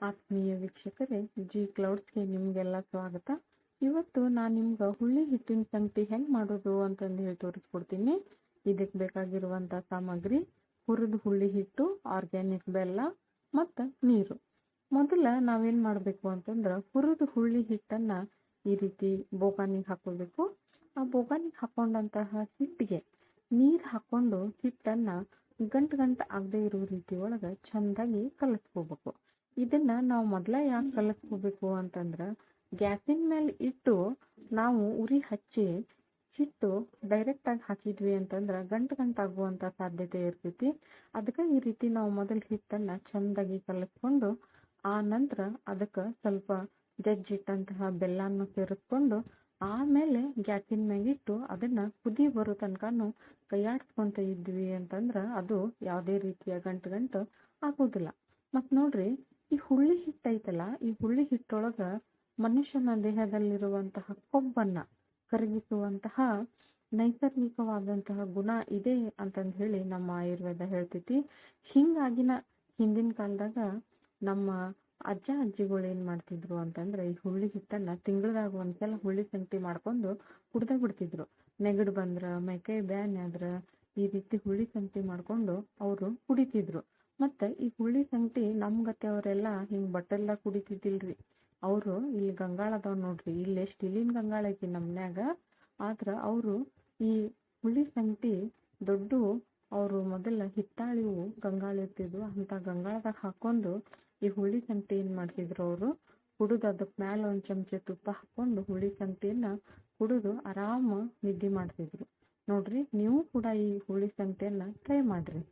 ಆತ್ಮೀಯ ವೀಕ್ಷಕರೇ, ಜಿ ಕ್ಲೌಡ್ಸ್ಗೆ ನಿಮ್ಗೆಲ್ಲ ಸ್ವಾಗತ. ಇವತ್ತು ನಾನು ನಿಮ್ಗೆ ಹುಳಿ ಹಿಟ್ಟಿನ ಸಂಗತಿ ಹೆಂಗ್ ಮಾಡೋದು ಅಂತಂದು ಹೇಳಿ ತೋರಿಸ್ಕೊಡ್ತೀನಿ. ಇದಕ್ಕೆ ಬೇಕಾಗಿರುವಂತ ಸಾಮಗ್ರಿ, ಹುರಿದ ಹುಳಿ ಹಿಟ್ಟು, ಆರ್ಗ್ಯಾನಿಕ್ ಬೆಲ್ಲ ಮತ್ತು ನೀರು. ಮೊದಲ ನಾವೇನ್ ಮಾಡಬೇಕು ಅಂತಂದ್ರ ಹುರಿದ ಹುಳಿ ಹಿಟ್ಟನ್ನ ಈ ರೀತಿ ಬೋಗಾನಿಗೆ ಹಾಕೋಬೇಕು ಆ ಬೋಗಾನಿಗೆ ಹಾಕೊಂಡಂತಹ ಹಿಟ್ಟಿಗೆ ನೀರ್ ಹಾಕೊಂಡು ಹಿಟ್ಟನ್ನ ಗಂಟ್ ಗಂಟ್ ಆಗದೆ ಇರೋ ರೀತಿ ಒಳಗ ಚಂದಾಗಿ ಕಲಸ್ಕೋಬೇಕು. ಇದನ್ನ ನಾವು ಮೊದ್ಲ ಯಾಕೆ ಕಲಸ್ಕೋಬೇಕು ಅಂತಂದ್ರ ಗ್ಯಾಸಿನ ಮೇಲೆ ಇಟ್ಟು ನಾವು ಉರಿ ಹಚ್ಚಿ ಹಿಟ್ಟು ಡೈರೆಕ್ಟ್ ಆಗಿ ಹಾಕಿದ್ವಿ ಅಂತಂದ್ರ ಗಂಟ್ ಗಂಟ್ ಆಗುವಂತ ಸಾಧ್ಯತೆ ಇರ್ತೈತಿ. ಅದಕ್ಕ ಈ ರೀತಿ ನಾವು ಮೊದಲ್ ಹಿಟ್ಟನ್ನ ಚಂದಾಗಿ ಕಲಸ್ಕೊಂಡು ಆ ನಂತರ ಅದಕ್ಕ ಸ್ವಲ್ಪ ಜಜ್ಜಿಟ್ಟಂತಹ ಬೆಲ್ಲನ್ನು ಸೇರಿಸ್ಕೊಂಡು ಆಮೇಲೆ ಗ್ಯಾಸಿನ ಮ್ಯಾಗಿಟ್ಟು ಅದನ್ನ ಕುದಿ ಬರೋ ತನಕನು ಕೈಯಾಡ್ಸ್ಕೊಂತ ಇದ್ವಿ ಅಂತಂದ್ರ ಅದು ಯಾವುದೇ ರೀತಿಯ ಗಂಟು ಗಂಟು ಆಗೋದಿಲ್ಲ. ಮತ್ ನೋಡ್ರಿ ಈ ಹುಳ್ಳಿ ಹಿಟ್ಟು ಐತಲ್ಲ, ಈ ಹುಳ್ಳಿ ಹಿಟ್ಟೊಳಗ ಮನುಷ್ಯನ ದೇಹದಲ್ಲಿರುವಂತಹ ಕೊಬ್ಬನ್ನ ಕರಗಿಸುವಂತಹ ನೈಸರ್ಗಿಕವಾದಂತಹ ಗುಣ ಇದೆ ಅಂತಂದ ಹೇಳಿ ನಮ್ಮ ಆಯುರ್ವೇದ ಹೇಳ್ತೈತಿ. ಹಿಂಗಾಗಿನ ಹಿಂದಿನ ಕಾಲದಾಗ ನಮ್ಮ ಅಜ್ಜ ಅಜ್ಜಿಗಳು ಏನ್ ಮಾಡ್ತಿದ್ರು ಅಂತಂದ್ರೆ ಈ ಹುಳ್ಳಿ ಹಿಟ್ಟನ್ನ ತಿಂಗಳದಾಗ ಒಂದ್ಸಲ ಹುಳ್ಳಿ ಸಂಗಟಿ ಮಾಡ್ಕೊಂಡು ಕುಡ್ದ ಬಿಡ್ತಿದ್ರು. ನೆಗಡ್ ಬಂದ್ರ ಮೈಕೈ ಬ್ಯಾನ್ ಆದ್ರ ಈ ರೀತಿ ಹುಳ್ಳಿ ಸಂಗಟಿ ಮಾಡ್ಕೊಂಡು ಅವರು ಕುಡಿತಿದ್ರು. ಮತ್ತ ಈ ಹುಳಿ ಸಂಗಟಿ ನಮ್ ಗತೆ ಹಿಂಗ ಬಟ್ಟೆಲ್ಲ ಕುಡಿತಿದ್ದಿಲ್ರಿ. ಅವ್ರು ಇಲ್ಲಿ ಗಂಗಾಳ ಅದಾವ್ ನೋಡ್ರಿ. ಇಲ್ಲಿ ಸ್ಟೀಲಿನ ಗಂಗಾಳ ಐತಿ ನಮ್ನ್ಯಾಗ ಆದ್ರ ಅವ್ರು ಈ ಹುಳಿ ಸಂಗಟಿ ದೊಡ್ಡ ಅವ್ರು ಮೊದಲ ಹಿತ್ತಾಳಿವು ಗಂಗಾಳ ಇರ್ತಿದ್ವು. ಅಂತ ಗಂಗಾಳದಾಗ ಹಾಕೊಂಡು ಈ ಹುಳಿ ಸಂಗಟಿ ಏನ್ ಮಾಡ್ತಿದ್ರು ಅವ್ರು? ಹುಡುದ ಅದಕ್ ಮ್ಯಾಲ ಒಂದ್ ಚಮಚ ತುಪ್ಪ ಹಾಕೊಂಡು ಹುಳಿ ಸಂಗಟಿಯನ್ನ ಕುಡಿದು ಆರಾಮ ನಿದ್ದೆ ಮಾಡ್ತಿದ್ರು. ನೋಡ್ರಿ, ನೀವು ಕೂಡ ಈ ಹುಳಿ ಸಂಗಟಿಯನ್ನ ಟ್ರೈ ಮಾಡ್ರಿ.